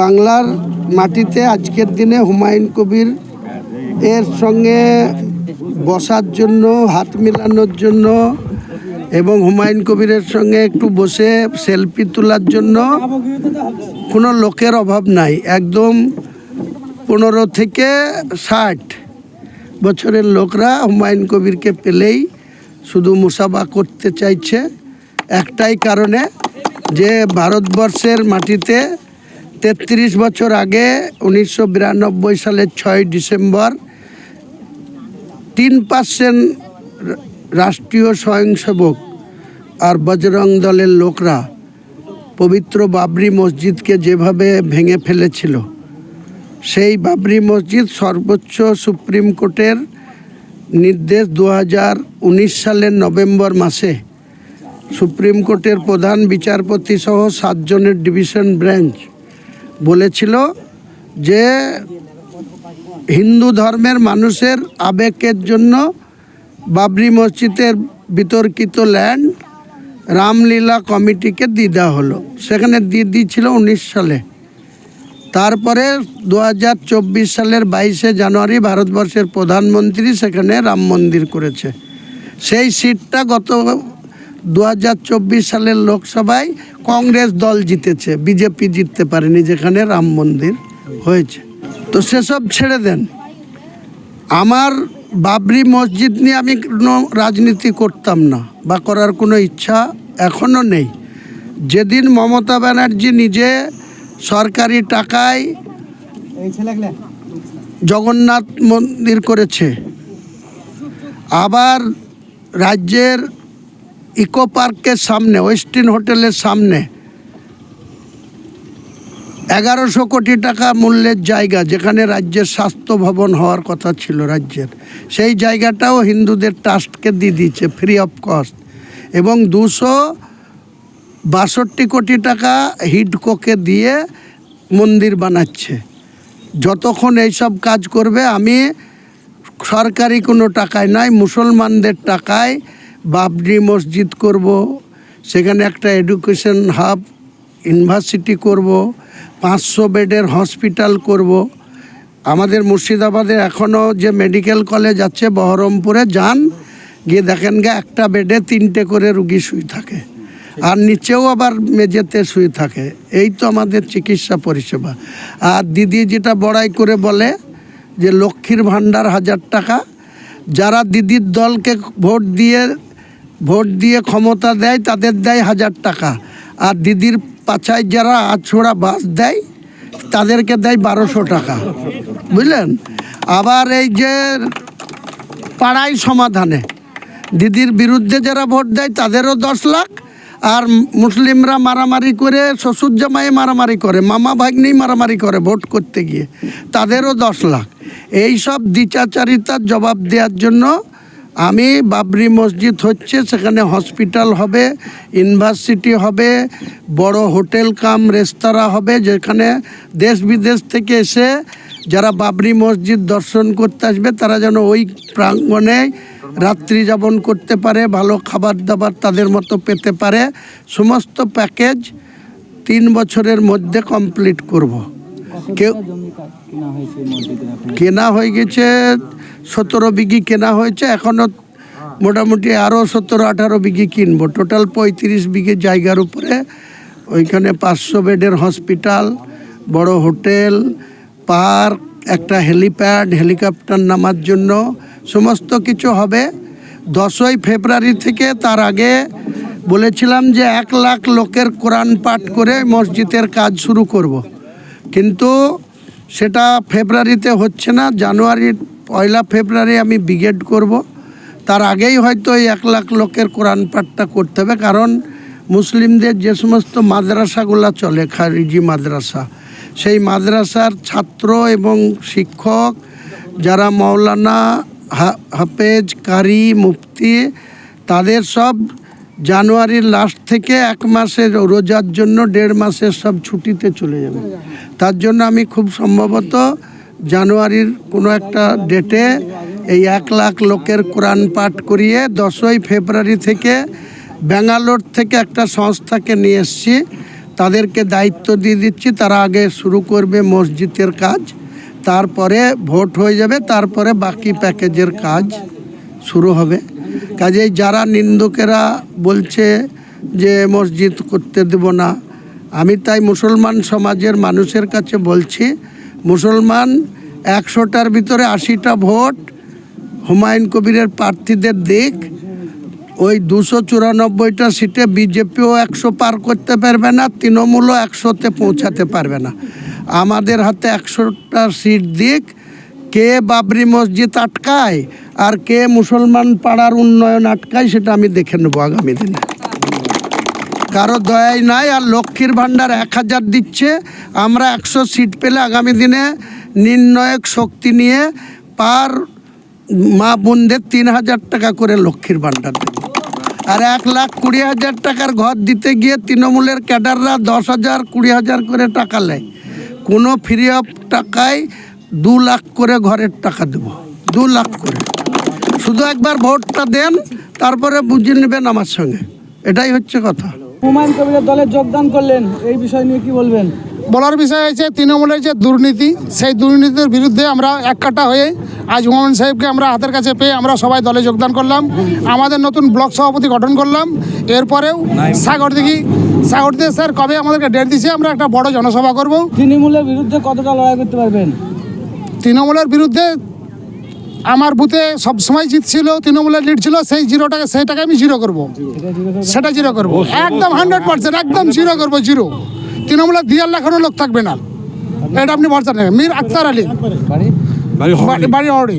বাংলার মাটিতে আজকের দিনে হুমায়ুন কবির এর সঙ্গে বসার জন্য, হাত মিলানোর জন্য এবং হুমায়ুন কবিরের সঙ্গে একটু বসে সেলফি তোলার জন্য কোনো লোকের অভাব নাই। একদম পনেরো থেকে ষাট বছরের লোকরা হুমায়ুন কবিরকে পেলেই শুধু মুসাফা করতে চাইছে। একটাই কারণে যে ভারতবর্ষের মাটিতে তেত্রিশ বছর আগে উনিশশো বিরানব্বই সালের ছয় ডিসেম্বর তিন পার্সেন্ট রাষ্ট্রীয় স্বয়ংসেবক আর বজরং দলের লোকরা পবিত্র বাবরি মসজিদকে যেভাবে ভেঙে ফেলেছিল, সেই বাবরি মসজিদ সর্বোচ্চ সুপ্রিম কোর্টের নির্দেশ দু উনিশ সালের নভেম্বর মাসে। সুপ্রিম কোর্টের প্রধান বিচারপতি সহ সাতজনের ডিভিশন বেঞ্চ বলেছিল যে হিন্দু ধর্মের মানুষের আবেগের জন্য বাবরি মসজিদের বিতর্কিত ল্যান্ড রামলীলা কমিটিকে দেওয়া হলো। সেখানে দিয়ে দিয়েছিল উনিশ সালে। তারপরে দু হাজার চব্বিশ সালের বাইশে জানুয়ারি ভারতবর্ষের প্রধানমন্ত্রী সেখানে রাম মন্দির করেছে। সেই সিটটা গত দু হাজার চব্বিশ সালের লোকসভায় কংগ্রেস দল জিতেছে, বিজেপি জিততে পারেনি যেখানে রাম মন্দির হয়েছে। তো সেসব ছেড়ে দেন। আমার বাবরি মসজিদ নিয়ে আমি কোনো রাজনীতি করতাম না বা করার কোনো ইচ্ছা এখনও নেই। যেদিন মমতা ব্যানার্জি নিজে সরকারি টাকায় জগন্নাথ মন্দির করেছে, আবার রাজ্যের ইকো পার্কের সামনে, ওয়েস্টিন হোটেলের সামনে। এগারোশো কোটি টাকা মূল্যের জায়গা, যেখানে রাজ্যের স্বাস্থ্য ভবন হওয়ার কথা ছিল রাজ্যের। সেই জায়গাটাও হিন্দুদের ট্রাস্টকে দিয়ে দিয়েছে ফ্রি অফ কস্ট এবং দুশো বাষট্টি কোটি টাকা হিডকোকে দিয়ে মন্দির বানাচ্ছে। যতক্ষণ এইসব কাজ করবে, আমি সরকারি কোনো টাকায় নয়, মুসলমানদের টাকায় বাবরি মসজিদ করব, সেখানে একটা এডুকেশন হাব ইউনিভার্সিটি করব, পাঁচশো বেডের হসপিটাল করব। আমাদের মুর্শিদাবাদে এখনও যে মেডিকেল কলেজ আছে বহরমপুরে, যান, গিয়ে দেখেন গে, একটা বেডে তিনটে করে রুগী শুয়ে থাকে। আর নিচেও আবার মেঝেতে শুয়ে থাকে। এই তো আমাদের চিকিৎসা পরিষেবা। আর দিদি যেটা বড়াই করে বলে যে লক্ষ্মীর ভাণ্ডার হাজার টাকা, যারা দিদির দলকে ভোট দিয়ে ভোট দিয়ে ক্ষমতা দেয়, তাদের দেয় হাজার টাকা। আর দিদির পাছায় যারা আছড়া বাস দেয়, তাদেরকে দেয় বারোশো টাকা। বুঝলেন? আবার এই যে পাড়াই সমাধানে। দিদির বিরুদ্ধে যারা ভোট দেয়, তাদেরও দশ লাখ। আর মুসলিমরা মারামারি করে, শ্বশুর জামাই মারামারি করে, মামা ভাগ্নেই মারামারি করে ভোট করতে গিয়ে, তাদেরও দশ লাখ। এই সব দ্বিচাচারিতার জবাব দেওয়ার জন্য আমি বাবরি মসজিদ হচ্ছে, সেখানে হসপিটাল হবে, ইউনিভার্সিটি হবে, বড় হোটেল কাম, রেস্তোরাঁ হবে, যেখানে দেশ বিদেশ থেকে এসে যারা বাবরি মসজিদ দর্শন করতে আসবে, তারা যেন ওই প্রাঙ্গণে রাত্রি যাপন করতে পারে, ভালো খাবার দাবার তাদের মতো পেতে পারে। সমস্ত প্যাকেজ তিন বছরের মধ্যে কমপ্লিট করব। কেউ কেনা হয়ে গেছে সতেরো বিঘি কেনা হয়েছে এখনও মোটামুটি আরও সতেরো আঠারো বিঘি কিনবো। টোটাল পঁয়ত্রিশ বিঘে জায়গার উপরে ওইখানে পাঁচশো বেডের হসপিটাল বড় হোটেল পার্ক একটা হেলিপ্যাড হেলিকপ্টার নামার জন্য সমস্ত কিছু হবে। দশই ফেব্রুয়ারি থেকে তার আগে বলেছিলাম যে এক লাখ লোকের কোরআন পাঠ করে মসজিদের কাজ শুরু করব। কিন্তু সেটা ফেব্রুয়ারিতে হচ্ছে না জানুয়ারির পয়লা ফেব্রুয়ারি আমি ব্রিগেড করব। তার আগেই হয়তো এই এক লাখ লোকের কোরআন পাঠটা করতে হবে, কারণ মুসলিমদের যে সমস্ত মাদ্রাসাগুলো চলে, খারিজি মাদ্রাসা, সেই মাদ্রাসার ছাত্র এবং শিক্ষক যারা মৌলানা হাফেজ, কারি, মুফতি, তাদের সব জানুয়ারির লাস্ট থেকে এক মাসের রোজার জন্য দেড় মাসের সব ছুটিতে চলে যাবে। তার জন্য আমি খুব সম্ভবত জানুয়ারির কোনো একটা ডেটে এই এক লাখ লোকের কোরআন পাঠ করিয়ে দশই ফেব্রুয়ারি থেকে ব্যাঙ্গালোর থেকে একটা সংস্থাকে নিয়ে এসছি। তাদেরকে দায়িত্ব দিয়ে দিচ্ছি, তারা আগে শুরু করবে মসজিদের কাজ, তারপরে ভোট হয়ে যাবে, তারপরে বাকি প্যাকেজের কাজ শুরু হবে। কাজেই যারা নিন্দুকেরা বলছে যে মসজিদ করতে দেব না, আমি তাই মুসলমান সমাজের মানুষের কাছে বলছি, মুসলমান একশোটার ভিতরে আশিটা ভোট হুমায়ুন কবিরের প্রার্থীদের দিক, ওই দুশো চুরানব্বইটা সিটে বিজেপিও একশো পার করতে পারবে না, তৃণমূলও একশোতে পৌঁছাতে পারবে না। আমাদের হাতে একশোটা সিট দিক কে বাবরি মসজিদ আটকায় আর কে মুসলমান পাড়ার উন্নয়ন আটকায় সেটা আমি দেখে নেব আগামী দিনে। কারও দয়াই নাই আর লক্ষ্মীর ভাণ্ডার এক হাজার দিচ্ছে। আমরা একশো সিট পেলে আগামী দিনে নির্ণায়ক শক্তি নিয়ে পার মা বোনদের তিন হাজার টাকা করে লক্ষ্মীর ভাণ্ডার দেব। আর এক লাখ কুড়ি হাজার টাকার ঘর দিতে গিয়ে তৃণমূলের ক্যাডাররা দশ হাজার কুড়ি হাজার করে টাকা নেয়। কোনো ফ্রি অফ টাকায় দু লাখ করে ঘরের টাকা দেব। দু লাখ করে। শুধু একবার ভোটটা দেন তারপরে বুঝে নেবেন আমার সঙ্গে। এটাই হচ্ছে কথা। হুমায়ুন কবিরের দলে যোগদান করলেন এই বিষয় নিয়ে কি বলবেন? বলার বিষয় হয়েছে তৃণমূলের যে দুর্নীতি সেই দুর্নীতির বিরুদ্ধে আমরা এক কাটা হয়ে আজ হুমায়ুন সাহেবকে আমরা হাতের কাছে পেয়ে আমরা সবাই দলে যোগদান করলাম। আমাদের নতুন ব্লক সভাপতি গঠন করলাম। এরপরেও সাগরদিঘি সাগরদিঘি স্যার কবে আমাদেরকে ডেট দিছে আমরা একটা বড় জনসভা করব। তৃণমূলের বিরুদ্ধে কতটা লড়াই করতে পারবেন? তৃণমূলের বিরুদ্ধে আমার বুথে সবসময় জিতছিল তৃণমূলের লিড ছিল সেই জিরোটাকে সেই টাকা আমি জিরো করব। সেটা জিরো করব। একদম হান্ড্রেড পার্সেন্ট একদম জিরো করব জিরো তৃণমূলের দিয়ার লাখানো লোক থাকবে না। এটা আপনি ভরসা নেবেন মীর আক্তার আলী। বাড়ি বাড়ি বাড়ি